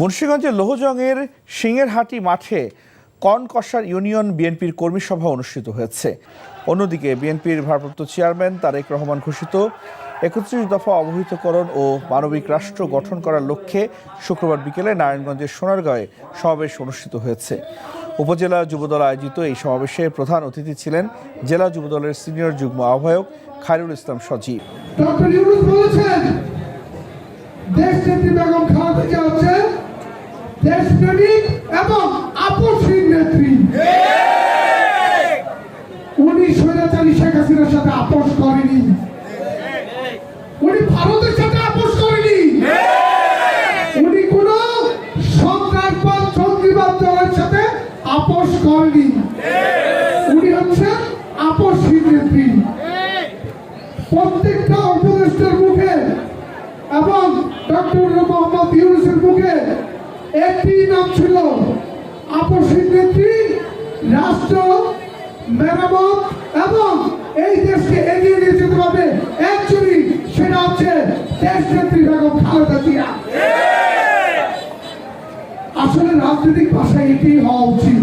মুন্সিগঞ্জের লোহজংয়ের সিংহেরহাটি মাঠে কনকষার ইউনিয়ন বিএনপির কর্মী সভা অনুষ্ঠিত হয়েছে। অন্যদিকে বিএনপির ভারপ্রাপ্ত চেয়ারম্যান তারেক রহমান ঘোষিত একত্রিশ দফা অবহিতকরণ ও মানবিক রাষ্ট্র গঠন করার লক্ষ্যে শুক্রবার বিকেলে নারায়ণগঞ্জের সোনারগাঁয়ে সমাবেশ অনুষ্ঠিত হয়েছে। উপজেলা যুবদল আয়োজিত এই সমাবেশে প্রধান অতিথি ছিলেন জেলা যুবদলের সিনিয়র যুগ্ম আহ্বায়ক খায়রুল ইসলাম সজীব। বলেছেন, দেশ নেত্রী দেশপ্রেমিক এবং আপসহীন নেত্রী। উনি স্বৈরাচারী শেখ হাসিনার সাথে আপোষ করেনি। উনি ভারতের সাথে আপোষ করেনি। উনি কোন সন্ত্রাসবাদ, জঙ্গিবাদ দলের সাথে আপোষ করেনি। উনি হচ্ছেন আপসহীন নেত্রী। প্রত্যেকটা উপদেষ্টার মুখে এবং ডক্টর মোহাম্মদ ইউনুসের মুখে একটি নাম ছিল নেত্রী রাষ্ট্র মেরামত এবং এই দেশকে এগিয়ে নিয়ে যেতে পারবে একচুয়ালি সেটা হচ্ছে দেশ নেত্রী বেগম খালেদা জিয়া। আসলে রাজনৈতিক ভাষায় এটি হওয়া উচিত।